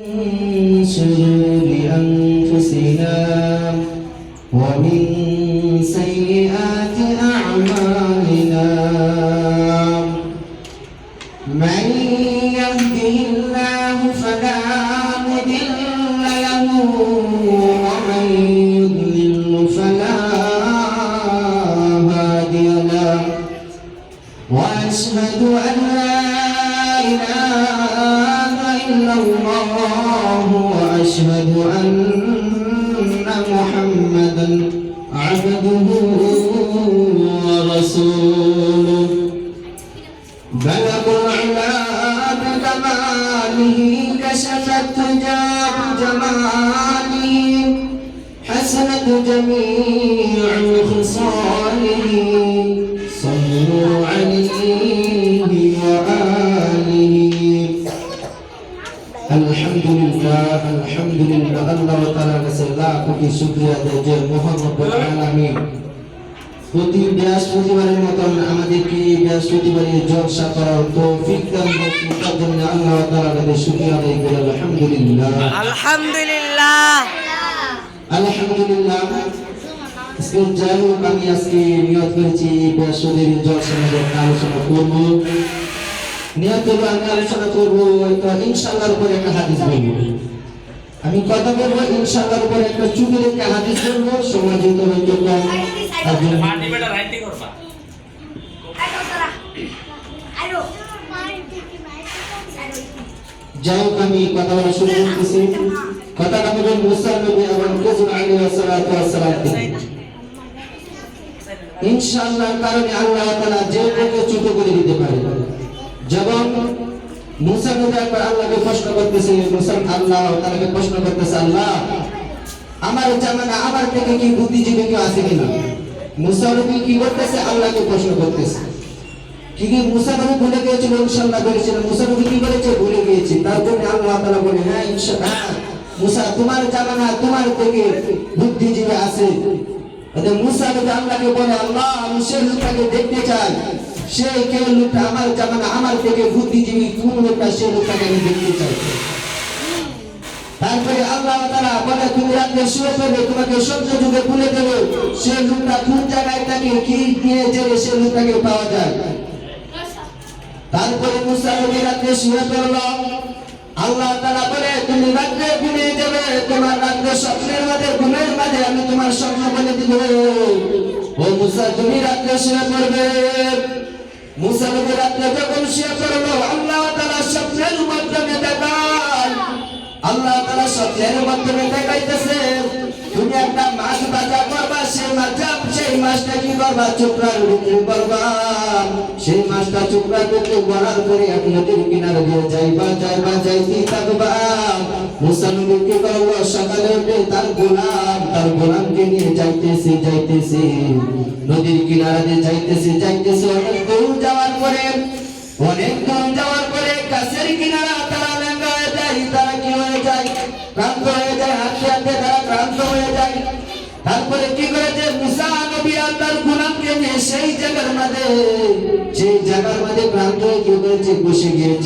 شرور أنفسنا ومن سيئات أعمالنا. من يهده الله فلا ومن فلا له. وأشهد أن لا الله وأشهد أن محمدا عبده ورسوله. بلغ العلا بكماله كشف التجا بجماله حسنت جميع خصاله আলহামদুলিল্লাহ আলহামদুলিল্লাহ আল্লাহ তাআলার কাছে লাখ কোটি শুকরিয়া দেয় যে মহান রব্বুল আলামিন। প্রতি বৃহস্পতিবারের মতন আমাদেরকে বৃহস্পতিবারে জলসা করার তৌফিক দান করছেন তার জন্য আল্লাহ তাআলার কাছে শুকরিয়া আদায় করি। আলহামদুলিল্লাহ। আলহামদুলিল্লাহ। আলহামদুলিল্লাহ। আজকে যাই হোক আমি আজকে নিয়ত করেছি বৃহস্পতির জলসা আলোচনা করব। নিয়ত আমি আলোচনা করব একটা ইনশাআল্লাহর উপরে একটা হাদিস বলব। আমি কথা বলব ইনশাআল্লাহর উপরে একটা চুপের একটা হাদিস বলব সময় যেহেতু জন্য রাইটিং করবা। যাই হোক আমি কথা বলা শুরু করতেছি। কথাটা বলবেন মুসা নবী এবং সালাতু ইনশাআল্লাহ কারণে আল্লাহ তাআলা যে কাউকে ছোট করে দিতে পারে। যেমন মুসা নবী একবার আল্লাহকে প্রশ্ন করতেছে, মুসা আল্লাহ তাআলাকে প্রশ্ন করতেছে, আল্লাহ, আমার জামানা আমার থেকে কি বুদ্ধিজীবী কেউ আছে কিনা? মুসা নবী কি করতেছে? আল্লাহকে প্রশ্ন করতেছে। কি কি মুসা নবী ভুলে মুসা নবী কি গিয়েছে। তার জন্য আল্লাহ বলে হ্যাঁ মুসা, তোমার জামানা তোমার থেকে বুদ্ধিজীবী আছে। মুসা নবী আল্লাহকে বলে, আল্লাহ, আমি দেখতে চাই। সেই কে লোকটা আমার জামানা আমার থেকে বুদ্ধিজীবী, কোন লোকটা সেই লোকটাকে আমি দেখতে চাই? তারপরে আল্লাহ তাআলা বলে, তুমি রাত্রে শুয়ে পড়বে, তোমাকে সহ্য যুগে ভুলে দেবে। সেই লোকটা কোন জায়গায় থাকে, কি দিয়ে জেলে সেই লোকটাকে পাওয়া যায়? তারপরে মুসা নবী রাত্রে শুয়ে পড়ল। আল্লাহ তাআলা বলে, তুমি রাত্রে ঘুমিয়ে যাবে, তোমার রাত্রে স্বপ্নের মাঝে, ঘুমের মাঝে আমি তোমার স্বপ্ন বলে দিব। ও মুসা, তুমি রাত্রে শুয়ে পড়বে। নদীর কিনারে দিয়ে যাইবা যাইবা যাইতে থাকবা। মুসা নবী কি করল? সকালে তার গোলাম, তার গোলামকে নিয়ে যাইতেছে যাইতেছে। নদীর কিনারে দিয়ে যাইতেছে যাইতেছে। পরে অনেক দূর যাওয়ার পরে কাছের কিনারা তারা লেঙ্গা হয়ে যায়, তারা কি হয়ে যায়? ক্লান্ত হয়ে যায় হাঁটতে হাঁটতে তারা ক্লান্ত হয়ে যায়। তারপরে কি করেছে মুসা নবী আল্লাহর গোলামকে নিয়ে সেই জায়গার মাঝে সেই জায়গার মাঝে ক্লান্ত হয়ে কি করেছে? বসে গিয়েছে।